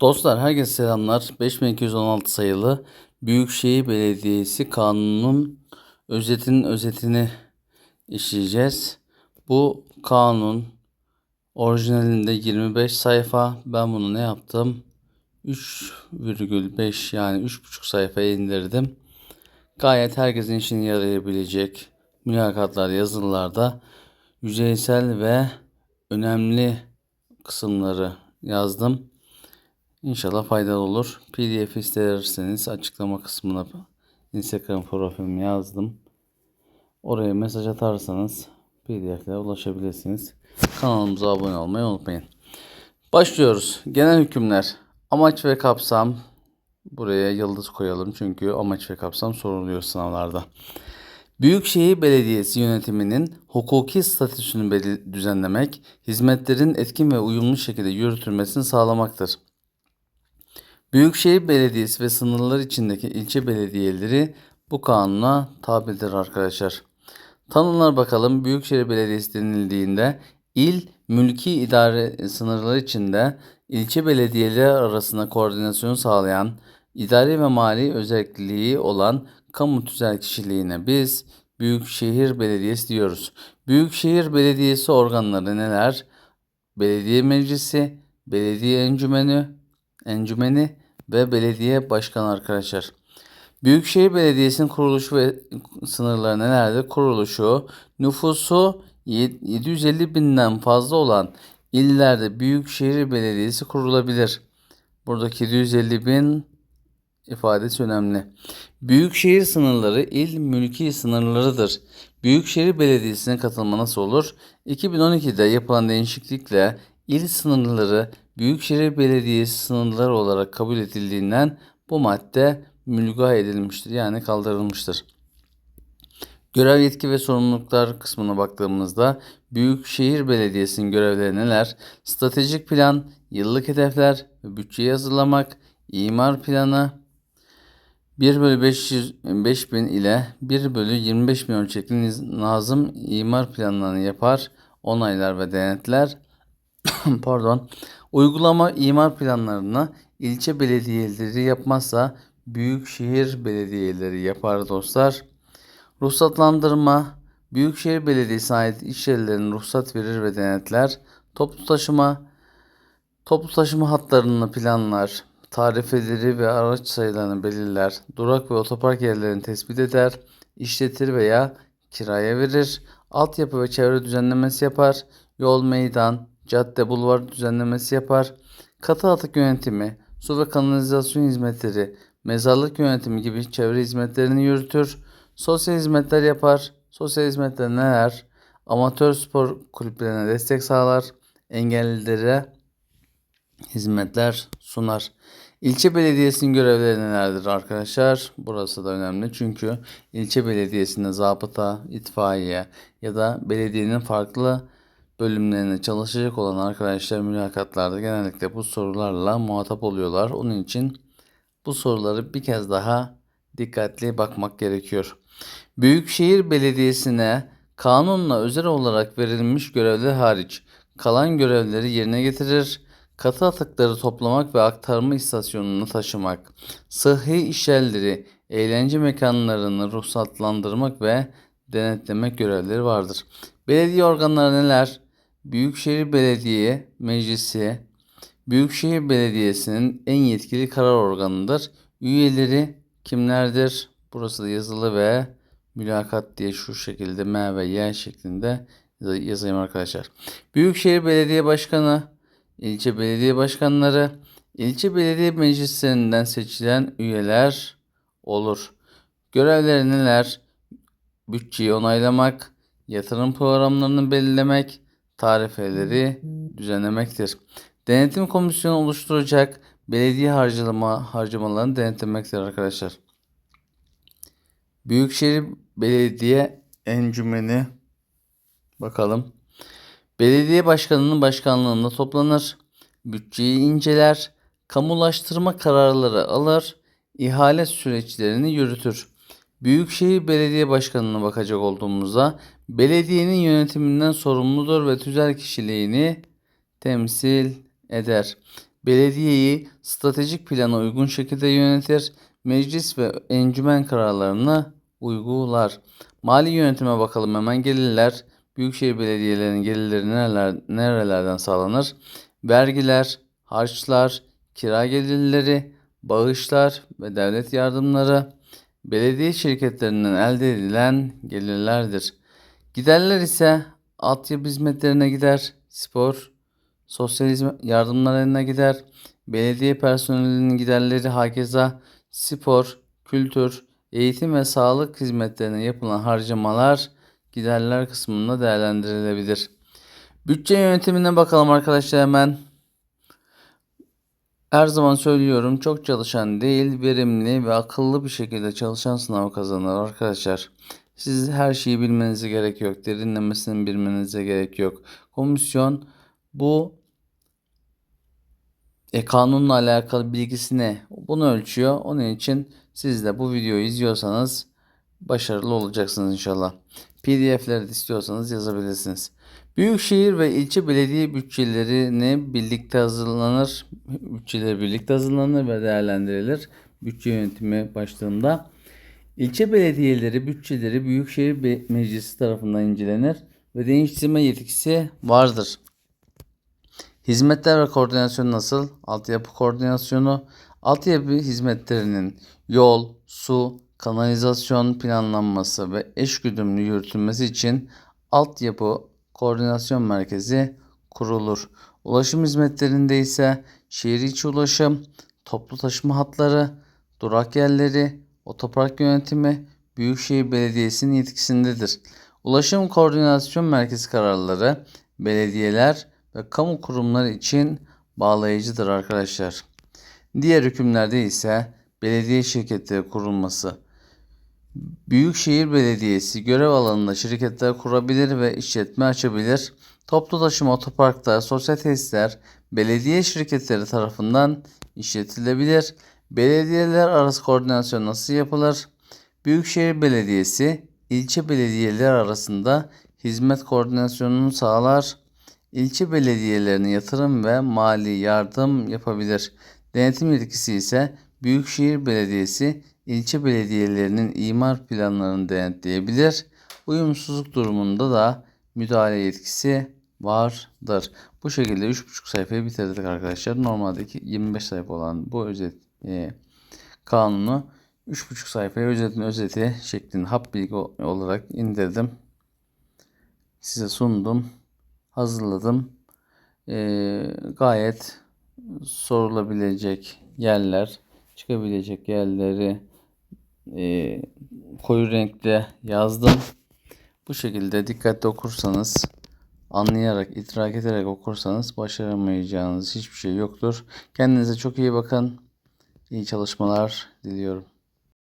Dostlar herkese selamlar. 5216 sayılı Büyükşehir Belediyesi Kanunu'nun özetinin özetini işleyeceğiz. Bu kanun orijinalinde 25 sayfa. Ben bunu ne yaptım? 3,5 yani 3,5 sayfaya indirdim. Gayet herkesin işini yarayabilecek mülakatlar, yazılılarda yüzeysel ve önemli kısımları yazdım. İnşallah faydalı olur. PDF isterseniz açıklama kısmına Instagram profilimi yazdım. Oraya mesaj atarsanız PDF'lere ulaşabilirsiniz. Kanalımıza abone olmayı unutmayın. Başlıyoruz. Genel hükümler. Amaç ve kapsam. Buraya yıldız koyalım çünkü amaç ve kapsam soruluyor sınavlarda. Büyükşehir Belediyesi yönetiminin hukuki statüsünü düzenlemek, hizmetlerin etkin ve uyumlu şekilde yürütülmesini sağlamaktır. Büyükşehir Belediyesi ve sınırlar içindeki ilçe belediyeleri bu kanuna tabidir arkadaşlar. Tanımlar bakalım. Büyükşehir Belediyesi denildiğinde il mülki idare sınırları içinde ilçe belediyeleri arasında koordinasyonu sağlayan idari ve mali özelliği olan kamu tüzel kişiliğine biz Büyükşehir Belediyesi diyoruz. Büyükşehir Belediyesi organları neler? Belediye Meclisi, Belediye Encümeni, Encümeni ve Belediye Başkanı arkadaşlar. Büyükşehir Belediyesi'nin kuruluşu ve sınırları nelerdir? Kuruluşu, nüfusu 750 binden fazla olan illerde Büyükşehir Belediyesi kurulabilir. Buradaki 750 bin ifadesi önemli. Büyükşehir sınırları il mülki sınırlarıdır. Büyükşehir Belediyesi'ne katılma nasıl olur? 2012'de yapılan değişiklikle il sınırları Büyükşehir Belediyesi sınırları olarak kabul edildiğinden bu madde mülga edilmiştir yani kaldırılmıştır. Görev yetki ve sorumluluklar kısmına baktığımızda Büyükşehir Belediyesi'nin görevleri neler? Stratejik plan, yıllık hedefler ve bütçeyi hazırlamak, imar planı, 1 bölü 500, 5000 ile 1 bölü 25 bin ölçekli niz- nazım imar planlarını yapar, onaylar ve denetler. Pardon. Uygulama imar planlarını ilçe belediyeleri yapmazsa büyükşehir belediyeleri yapar dostlar. Ruhsatlandırma Büyükşehir Belediyesi'ne ait iş yerlerine ruhsat verir ve denetler. Toplu taşıma Toplu taşıma hatlarını planlar, tarifeleri ve araç sayılarını belirler, durak ve otopark yerlerini tespit eder, işletir veya kiraya verir, altyapı ve çevre düzenlemesi yapar, yol, meydan, cadde, bulvar düzenlemesi yapar, katı atık yönetimi, su ve kanalizasyon hizmetleri, mezarlık yönetimi gibi çevre hizmetlerini yürütür, sosyal hizmetler yapar, sosyal hizmetler neler? Amatör spor kulüplerine destek sağlar, engellilere hizmetler sunar. İlçe belediyesinin görevleri nelerdir arkadaşlar? Burası da önemli çünkü ilçe belediyesinde zabıta, itfaiye ya da belediyenin farklı bölümlerinde çalışacak olan arkadaşlar mülakatlarda genellikle bu sorularla muhatap oluyorlar. Onun için bu soruları bir kez daha dikkatli bakmak gerekiyor. Büyükşehir Belediyesi'ne kanunla özel olarak verilmiş görevler hariç kalan görevleri yerine getirir. Katı atıkları toplamak ve aktarma istasyonuna taşımak, sıhhi işyerleri, eğlence mekanlarını ruhsatlandırmak ve denetlemek görevleri vardır. Belediye organları neler? Büyükşehir Belediye Meclisi, Büyükşehir Belediyesi'nin en yetkili karar organıdır. Üyeleri kimlerdir? Burası da yazılı ve mülakat diye şu şekilde M ve Y şeklinde yazayım arkadaşlar. Büyükşehir Belediye Başkanı, ilçe belediye başkanları, ilçe belediye meclislerinden seçilen üyeler olur. Görevleri neler? Bütçeyi onaylamak, yatırım programlarını belirlemek, tarifeleri düzenlemektir. Denetim komisyonu oluşturacak belediye harcama harcamalarını denetlemektir arkadaşlar. Büyükşehir Belediye Encümeni bakalım. Belediye başkanının başkanlığında toplanır, bütçeyi inceler, kamulaştırma kararları alır, ihale süreçlerini yürütür. Büyükşehir Belediye Başkanı'na bakacak olduğumuzda belediyenin yönetiminden sorumludur ve tüzel kişiliğini temsil eder. belediyeyi stratejik plana uygun şekilde yönetir, meclis ve encümen kararlarını uygular. Mali yönetime bakalım hemen gelirler. Büyükşehir belediyelerinin gelirleri nereler, nerelerden sağlanır? Vergiler, harçlar, kira gelirleri, bağışlar ve devlet yardımları belediye şirketlerinden elde edilen gelirlerdir. Giderler ise altyapı hizmetlerine gider, spor, sosyal yardımlarına gider, belediye personelinin giderleri hakeza spor, kültür, eğitim ve sağlık hizmetlerine yapılan harcamalar giderler kısmında değerlendirilebilir. Bütçe yönetimine bakalım arkadaşlar hemen. Her zaman söylüyorum çok çalışan değil verimli ve akıllı bir şekilde çalışan sınavı kazanır arkadaşlar. Siz her şeyi bilmenize gerek yok. Derinlemesini bilmenize gerek yok. Komisyon bu e, kanunla alakalı bilgisi ne? Bunu ölçüyor. Onun için siz de bu videoyu izliyorsanız başarılı olacaksınız inşallah. PDF'leri istiyorsanız yazabilirsiniz. Büyükşehir ve ilçe belediye bütçelerini birlikte hazırlanır. Bütçeleri birlikte hazırlanır ve değerlendirilir. Bütçe yönetimi başlığında. İlçe belediyeleri bütçeleri Büyükşehir Meclisi tarafından incelenir ve değiştirme yetkisi vardır. Hizmetler ve koordinasyon nasıl? Altyapı koordinasyonu, altyapı hizmetlerinin yol, su, kanalizasyon planlanması ve eşgüdümlü yürütülmesi için altyapı koordinasyon merkezi kurulur. Ulaşım hizmetlerinde ise şehir içi ulaşım, toplu taşıma hatları, durak yerleri, otopark yönetimi Büyükşehir Belediyesi'nin yetkisindedir. Ulaşım Koordinasyon Merkezi kararları belediyeler ve kamu kurumları için bağlayıcıdır arkadaşlar. Diğer hükümlerde ise belediye şirketleri kurulması. Büyükşehir Belediyesi görev alanında şirketler kurabilir ve işletme açabilir. Toplu taşıma otoparklar, sosyal tesisler belediye şirketleri tarafından işletilebilir. Belediyeler arası koordinasyon nasıl yapılır? Büyükşehir Belediyesi ilçe belediyeler arasında hizmet koordinasyonunu sağlar. İlçe belediyelerine yatırım ve mali yardım yapabilir. Denetim yetkisi ise Büyükşehir Belediyesi ilçe belediyelerinin imar planlarını denetleyebilir. Uyumsuzluk durumunda da müdahale yetkisi vardır. Bu şekilde 3,5 sayfayı bitirdik arkadaşlar. Normaldeki 25 sayfa olan bu özet e, kanunu 3,5 sayfaya özetin özeti şeklinde hap bilgi olarak indirdim. Size sundum. Hazırladım. E, gayet sorulabilecek yerler, çıkabilecek yerleri e, koyu renkte yazdım. Bu şekilde dikkatli okursanız, anlayarak, idrak ederek okursanız başaramayacağınız hiçbir şey yoktur. Kendinize çok iyi bakın. İyi çalışmalar diliyorum.